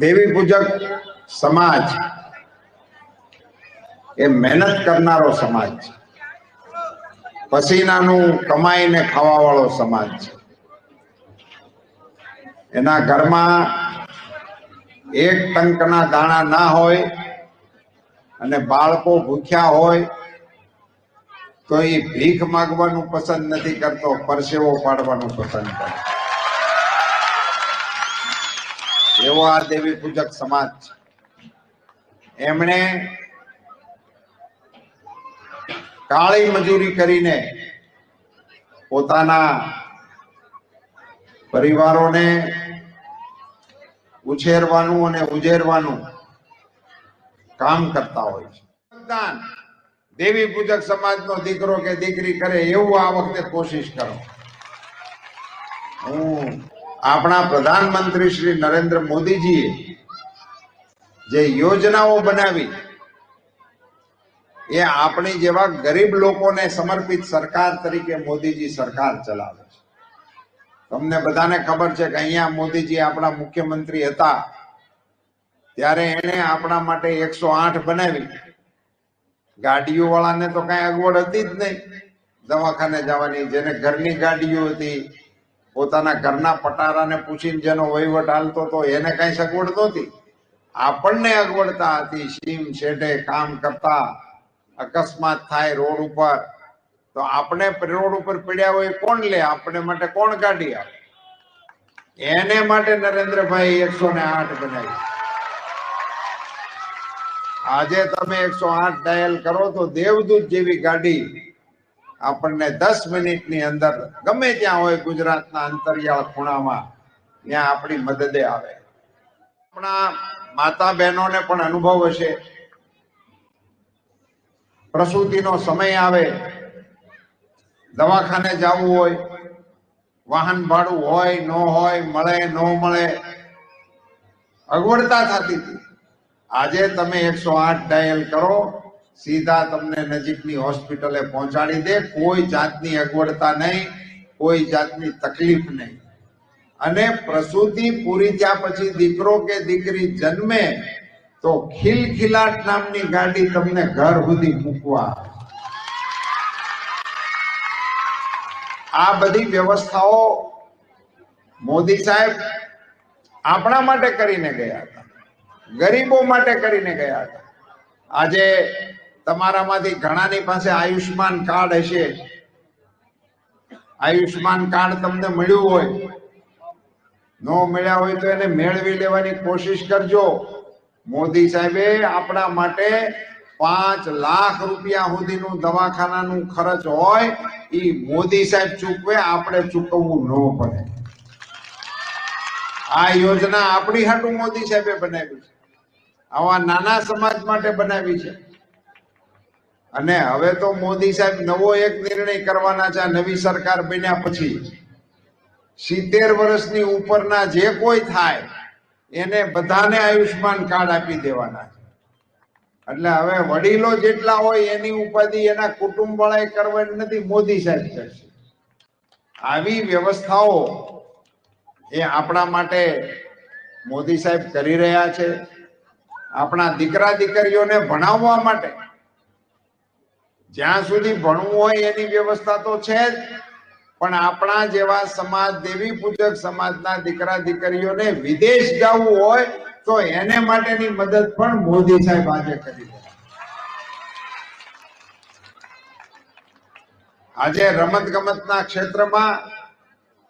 દેવી પૂજક સમાજ એ મહેનત કરનારો સમાજ છે. પસીનાનું કમાઈને ખાવા વાળો સમાજ છે. એના ઘરમાં એક ટંકના દાણા ના હોય અને બાળકો ભૂખ્યા હોય, તો એ ભીખ માગવાનું પસંદ નથી કરતો, પરસેવો પાડવાનું પસંદ કરે એવો આ દેવી પૂજક સમાજ એમણે કાળી મજૂરી કરીને પોતાના પરિવારોને ઉછેરવાનું અને ઉજેરવાનું કામ કરતા હોય છે. દેવી પૂજક સમાજનો દીકરો કે દીકરી કરે એવું આ વખતે કોશિશ કરો. હું આપણા પ્રધાનમંત્રી શ્રી નરેન્દ્ર મોદીજીએ જે યોજનાઓ બનાવી, એ આપણી જેવા ગરીબ લોકોને સમર્પિત સરકાર તરીકે મોદીજી સરકાર ચલાવે છે. તમને બધાને ખબર છે કે અહીંયા મોદીજી આપણા મુખ્યમંત્રી હતા, ત્યારે એણે આપણા માટે એકસો આઠ બનાવી. ગાડીઓ વાળાને તો કઈ અગવડ હતી જ નહીં. દવાખાને જવાની, જેને ઘરની ગાડીઓ હતી પોતાના ઘરના પટારાને પૂછીને જેનો વહીવટ હાલતો હતો, એને કઈ સગવડ નહોતી. આપણને અગવડતા હતી, સીમ શેઢે કામ કરતા, અકસ્માત થાય રોડ ઉપર. તો આપણે રોડ ઉપર પડ્યા હોય કોણ લે? આપણે માટે કોણ ગાડી આપે? એને માટે નરેન્દ્રભાઈ એકસો ને આઠ બનાવી. આજે તમે એકસો આઠ ડાયલ કરો તો દેવદૂત જેવી ગાડી આપણને દસ મિનિટની અંદર ગમે ત્યાં હોય ગુજરાતના અંતરિયાળ ખૂણામાં, ત્યાં આપણી મદદે આવે. આપણા માતા બહેનોને પણ અનુભવ હશે. પ્રસૂતિનો સમય આવે, દવાખાને જવું હોય, વાહન ભાડું હોય, ન હોય, મળે, ન મળે, અગવડતા થતી હતી. આજે તમે એકસો આઠ ડાયલ કરો સીધા તમને નજીકની હોસ્પિટલે પહોંચાડી દે. કોઈ જાતની અગવડતા નહીં, કોઈ જાતની તકલીફ નહીં. અને પ્રસૂતિ પૂરી થયા પછી દીકરો કે દીકરી જન્મે તો ખિલખિલાટ નામની ગાડી તમને ઘર સુધી મૂકવા. આ બધી વ્યવસ્થાઓ મોદી સાહેબ આપણા માટે કરીને ગયા હતા. ગરીબો માટે કરીને ગયા હતા. આજે તમારામાંથી ઘણાની પાસે આયુષ્માન કાર્ડ હશે. આયુષ્માન કાર્ડ તમને મળ્યું હોય. ન મળ્યા હોય તો એને મેળવી લેવાની કોશિશ કરજો. મોદી સાહેબે આપણા માટે પાંચ લાખ રૂપિયા સુધીનું દવાખાનાનું ખર્ચ હોય એ મોદી સાહેબ ચૂકવે, આપણે ચૂકવવું ન પડે. આ યોજના આપણી હાટું મોદી સાહેબે બનાવી છે. આવા નાના સમાજ માટે બનાવી છે. અને હવે તો મોદી સાહેબ નવો એક નિર્ણય કરવાના છે નવી સરકાર બન્યા પછી. સિત્તેર વર્ષની ઉપરના જે કોઈ થાય, એને બધાને આયુષ્માન કાર્ડ આપી દેવાના છે. એટલે હવે વડીલો જેટલા હોય એની ઉપાધિ એના કુટુંબ વાળાએ કરવાની નથી, મોદી સાહેબ કરશે. આવી વ્યવસ્થાઓ એ આપણા માટે મોદી સાહેબ કરી રહ્યા છે. આપણા દીકરા દીકરીઓને ભણાવવા માટે જ્યાં સુધી ભણવું હોય એની વ્યવસ્થા તો છે જ, પણ આપણા જેવા સમાજ, દેવી પૂજક સમાજના દીકરા દીકરીઓને વિદેશ જવું હોય, તો એને માટેની મદદ પણ મોદી સાહેબ આજે કરી આજે રમત ગમતના ક્ષેત્રમાં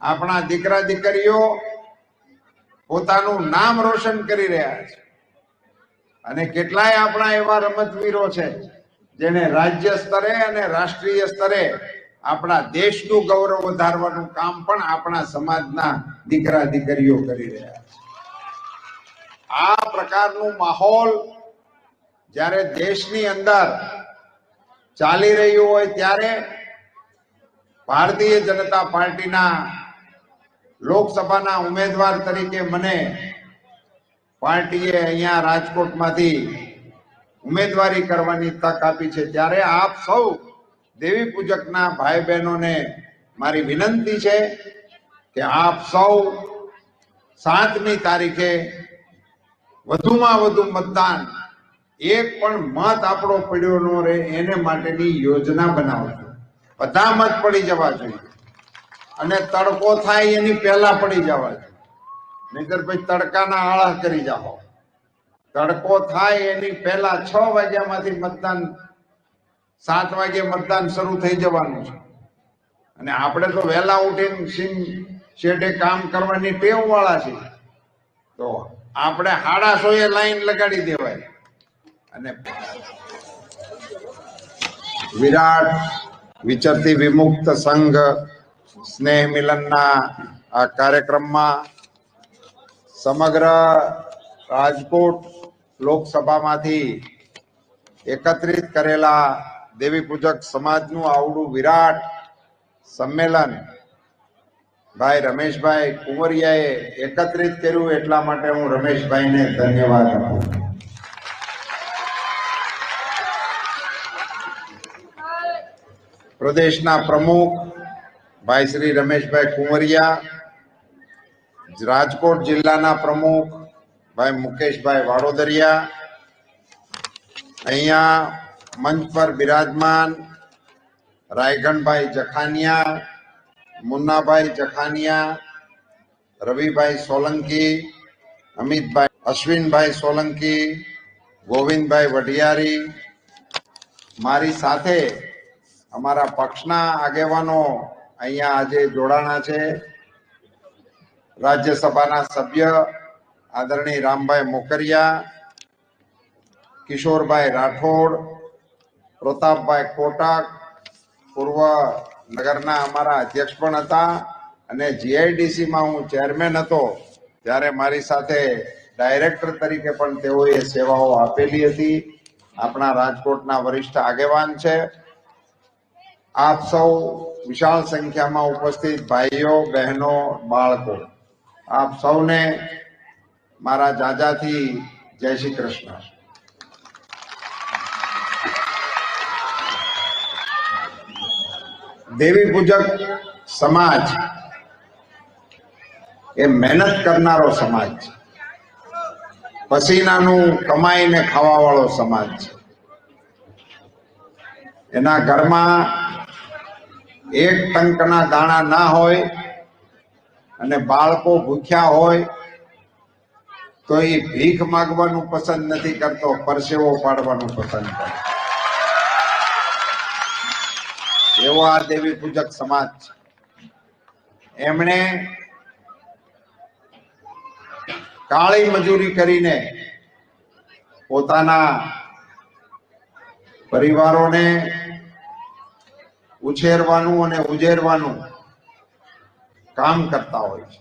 આપણા દીકરા દીકરીઓ પોતાનું નામ રોશન કરી રહ્યા છે. અને કેટલાય આપણા એવા રમતવીરો છે જેને રાજ્ય સ્તરે અને રાષ્ટ્રીય સ્તરે આપણા દેશનું ગૌરવ વધારવાનું કામ પણ આપણા સમાજના દીકરા દીકરીઓ કરી રહ્યા છે. આ પ્રકારનું માહોલ જ્યારે દેશની અંદર ચાલી રહ્યું હોય ત્યારે ભારતીય જનતા પાર્ટીના લોકસભાના ઉમેદવાર તરીકે મને પાર્ટીએ અહીંયા રાજકોટમાંથી ઉમેદવારી કરવાની તક આપી છે. ત્યારે આપ સૌ દેવી પૂજકના ભાઈ બહેનોને મારી વિનંતી છે કે આપ સૌ સાતમી તારીખે વધુમાં વધુ મતદાન એક પણ મત આપણો પડ્યો ન રહે એને માટેની યોજના બનાવજો. બધા મત પડી જવા જોઈએ. અને તડકો થાય એની પહેલા પડી જવા જોઈએ. નહીતર પછી તડકાના આળા કરી જાઓ. તડકો થાય એની પહેલા છ વાગ્યામાંથી મતદાન, સાત વાગે મતદાન શરૂ થઈ જવાનું છે. અને આપણે તો વહેલા ઉઠીને સિંહ શેઠે કામ કરવાની ટેવ વાળા છે તો આપણે હાડાસો એ લાઈન લગાડી દેવાય. અને વિરાટ વિચરતી વિમુક્ત સંઘ સ્નેહ મિલનના આ કાર્યક્રમમાં સમગ્ર રાજકોટ લોકસભામાંથી એકત્રિત કરેલા દેવી પૂજક સમાજનું આવડું વિરાટ સંમેલન ભાઈ રમેશભાઈ કુંવરિયાએ એકત્રિત કર્યું એટલા માટે હું રમેશભાઈને ધન્યવાદ આપું પ્રદેશના પ્રમુખ ભાઈ શ્રી રમેશભાઈ કુંવરિયા રાજકોટ જિલ્લાના પ્રમુખ ભાઈ મુકેશભાઈ વાડોદરિયા. અહીંયા મંચ પર બિરાજમાન રાયગણભાઈ જખાનિયા, મુન્નાભાઈ જખાનિયા, રવિભાઈ સોલંકી, અમિતભાઈ, અશ્વિનભાઈ સોલંકી, ગોવિંદભાઈ વઢિયારી. મારી સાથે અમારા પક્ષના આગેવાનો અહીંયા આજે જોડાણા છે. રાજ્યસભાના સભ્ય આદરણીય રામભાઈ મોકરિયા, કિશોરભાઈ રાઠોડ, પ્રતાપભાઈ કોટક, પૂર્વ નગરના અમારા અધ્યક્ષ પણ હતા અને જીઆઈડીસીમાં હું ચેરમેન હતો ત્યારે મારી સાથે ડાયરેક્ટર તરીકે પણ તેઓએ સેવાઓ આપેલી હતી. આપણા રાજકોટના વરિષ્ઠ આગેવાન છે. આપ સૌ વિશાળ સંખ્યામાં ઉપસ્થિત ભાઈઓ, બહેનો, બાળકો. આપ સૌને મારા જાજાથી જય શ્રી કૃષ્ણ. દેવી પૂજક સમાજ એ મહેનત કરનારો સમાજ છે. પસીનાનું કમાઈને ખાવા વાળો સમાજ છે. એના ઘરમાં એક ટંકના દાણા ના હોય અને બાળકો ભૂખ્યા હોય તો એ ભીખ માગવાનું પસંદ નથી કરતો, પરસેવો પાડવાનું પસંદ કરે. એવો આ દેવી પૂજક સમાજ છે. એમણે કાળી મજૂરી કરીને પોતાના પરિવારોને ઉછેરવાનું અને ઉજેરવાનું કામ કરતા હોય છે.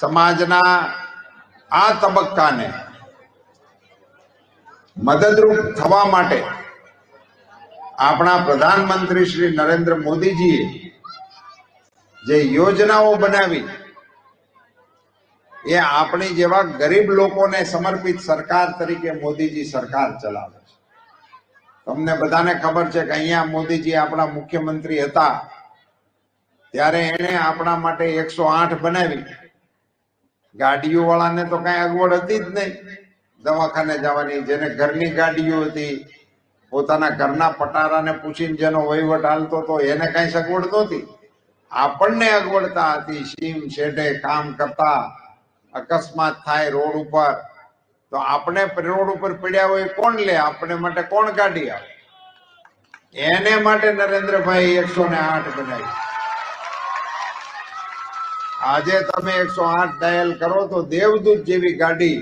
સમાજના આ તબક્કાને મદદરૂપ થવા માટે આપણા પ્રધાનમંત્રી શ્રી નરેન્દ્ર મોદીજીએ જે યોજનાઓ બનાવી, એ આપણી જેવા ગરીબ લોકોને સમર્પિત સરકાર તરીકે મોદીજી સરકાર ચલાવે છે. તમને બધાને ખબર છે કે અહીંયા મોદીજી આપણા મુખ્યમંત્રી હતા, ત્યારે એણે આપણા માટે એકસો આઠ બનાવી. ગાડીઓ વાળાને તો કઈ અગવડ હતી જ નહીં. દવાખાને જવાની જેને ઘરની ગાડીઓ હતી, પોતાના ઘરના પટારાને પૂછીને જેનો વહીવટ હાલતો હતો, એને કઈ સગવડ નહોતી આપણને અગવડતા હતી, સીમ શેઠે કામ કરતા, અકસ્માત થાય રોડ ઉપર. તો આપણે રોડ ઉપર પડ્યા હોય કોણ લે? આપણે માટે કોણ ગાડી આવે? એને માટે નરેન્દ્રભાઈ એકસો ને આઠ બનાવી. આજે તમે એકસો આઠ ડાયલ કરો તો દેવદૂત જેવી ગાડી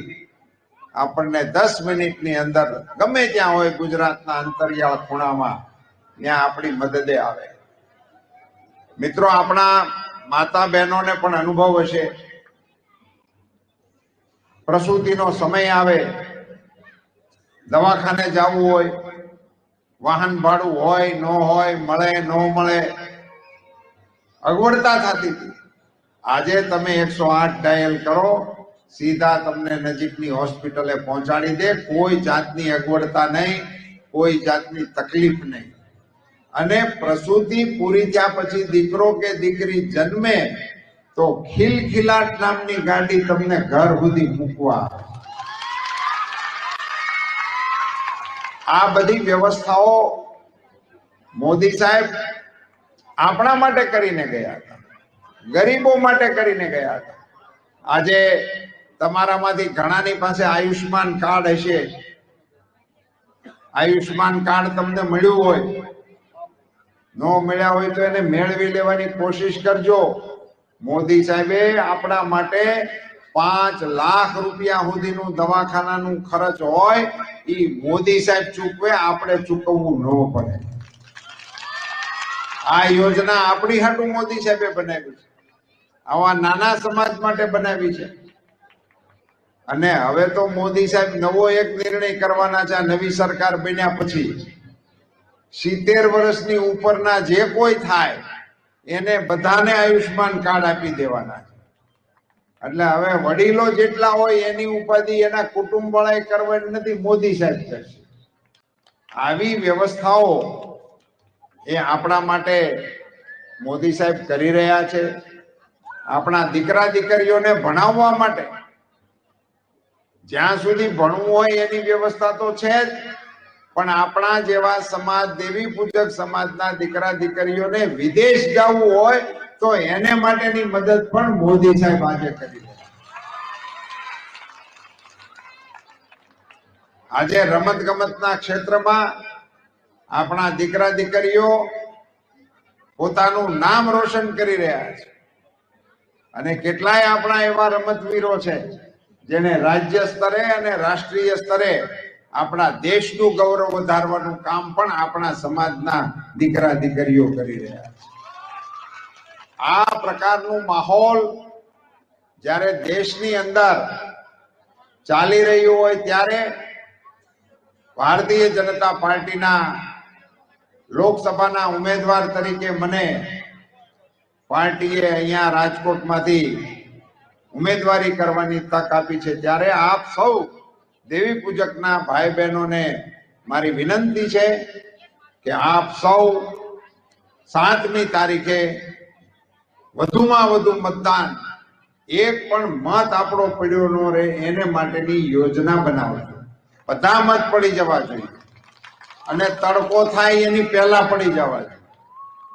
આપણને દસ મિનિટની અંદર ગમે ત્યાં હોય ગુજરાતના અંતરિયાળ ખૂણામાં, ત્યાં આપણી મદદે આવે. મિત્રો, આપણા માતા બહેનોને પણ અનુભવ હશે. પ્રસૂતિનો સમય આવે, દવાખાને જવું હોય, વાહન ભાડું હોય, ન હોય, મળે, ન મળે, અગવડતા થતી હતી. આજે તમે એકસો આઠ ડાયલ કરો, સીધા તમને નજીકની હોસ્પિટલે પહોંચાડી દે, કોઈ જાતની અગવડતા નહીં, કોઈ જાતની તકલીફ નહીં. અને પ્રસૂતિ પૂરી થયા પછી દીકરો કે દીકરી જન્મે, તો ખિલખિલાટ નામની ગાડી તમને ઘર સુધી મૂકવા આ બધી વ્યવસ્થાઓ મોદી સાહેબ આપણા માટે કરીને ગયા હતા. ગરીબો માટે કરીને ગયા હતા. આજે તમારામાંથી ઘણાની પાસે આયુષ્માન કાર્ડ હશે. આયુષ્માન કાર્ડ તમને મળ્યું હોય, ન મળ્યા હોય તો એને મેળવી લેવાની કોશિશ કરજો. મોદી સાહેબે આપણા માટે પાંચ લાખ રૂપિયા સુધીનું દવાખાનાનું ખર્ચ હોય, એ મોદી સાહેબ ચૂકવે, આપણે ચૂકવવું ન પડે. આ યોજના આપણી હાટું મોદી સાહેબે બનાવી છે. આવા નાના સમાજ માટે બનાવી છે. અને હવે તો મોદી સાહેબ નવો એક નિર્ણય કરવાના છે નવી સરકાર બન્યા પછી. સિત્તેર વર્ષની ઉપરના જે કોઈ થાય, એને બધાને આયુષ્માન કાર્ડ આપી દેવાના છે. એટલે હવે વડીલો જેટલા હોય એની ઉપાધિ એના કુટુંબ વાળા કરવાની નથી, મોદી સાહેબ કરશે. આવી વ્યવસ્થાઓ એ આપણા માટે મોદી સાહેબ કરી રહ્યા છે. આપણા દીકરા દીકરીઓને ભણાવવા માટે. જ્યાં સુધી ભણવું હોય એની વ્યવસ્થા તો છે જ, પણ આપણા જેવા સમાજ, દેવી પૂજક સમાજના દીકરા દીકરીઓને વિદેશ જવું હોય તો એને માટેની મદદ પણ મોદી સાહેબ આજે કરી આજે રમત ગમતના ક્ષેત્રમાં આપણા દીકરા દીકરીઓ પોતાનું નામ રોશન કરી રહ્યા છે. અને કેટલાય આપણા એવા રમતવીરો છે, જેને રાજ્ય સ્તરે અને રાષ્ટ્રીય સ્તરે આપણા દેશનું ગૌરવ વધારવાનું કામ પણ આપણા સમાજના દીકરા દીકરીઓ કરી રહ્યા છે. આ પ્રકારનું માહોલ જ્યારે દેશની અંદર ચાલી રહ્યું હોય ત્યારે ભારતીય જનતા પાર્ટીના લોકસભાના ઉમેદવાર તરીકે મને પાર્ટીએ અહીંયા રાજકોટમાંથી ઉમેદવારી કરવાની તક આપી છે. ત્યારે આપ સૌ દેવી પૂજકના ભાઈ બહેનોને મારી વિનંતી છે કે આપ સૌ સાતમી તારીખે વધુમાં વધુ મતદાન, એક પણ મત આપણો પડ્યો ન રહે એને માટેની યોજના બનાવજો. બધા મત પડી જવા જોઈએ. અને તડકો થાય એની પહેલા પડી જવા જોઈએ.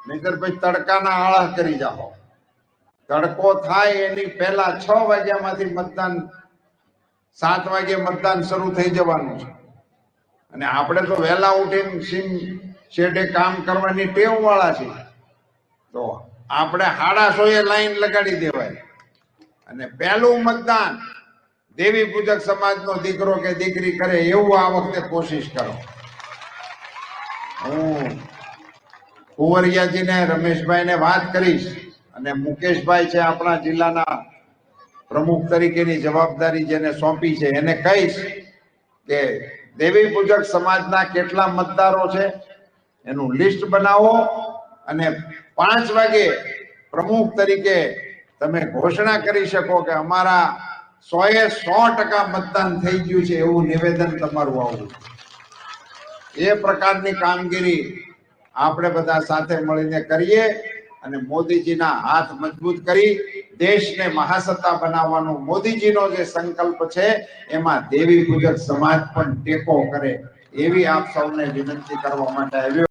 નહીતર પછી તડકાના આળા કરી જાઓ. તડકો થાય એની પહેલા છ વાગ્યામાંથી મતદાન, સાત વાગે મતદાન શરૂ થઈ જવાનું છે. અને આપણે તો વહેલા ઉઠીને સીમ શેઠે કામ કરવાની ટેવ વાળા છે તો આપણે હાડા એ લાઈન લગાડી દેવાય. અને પહેલું મતદાન, દેવી પૂજક સમાજનો દીકરો કે દીકરી કરે એવું આ વખતે કોશિશ કરો. હું કુંવરિયાજીને, રમેશભાઈને વાત કરીશ અને મુકેશભાઈ છે આપણા જિલ્લાના પ્રમુખ તરીકેની જવાબદારી જેને સોંપી છે. એને કહીશ કે દેવી પૂજક સમાજના કેટલા મતદારો છે એનું લિસ્ટ બનાવો અને પાંચ વાગે પ્રમુખ તરીકે તમે ઘોષણા કરી શકો કે અમારા સોએ સો ટકા મતદાન થઈ ગયું છે એવું નિવેદન તમારું આવવું. એ પ્રકારની કામગીરી આપણે બધા સાથે મળીને કરીએ અને મોદીજીના હાથ મજબૂત કરી દેશને મહાસત્તા બનાવવાનો મોદીજીનો જે સંકલ્પ છે, એમાં દેવી પૂજક સમાજ પણ ટેકો કરે એવી આપ સૌને વિનંતી કરવા માટે આવ્યો.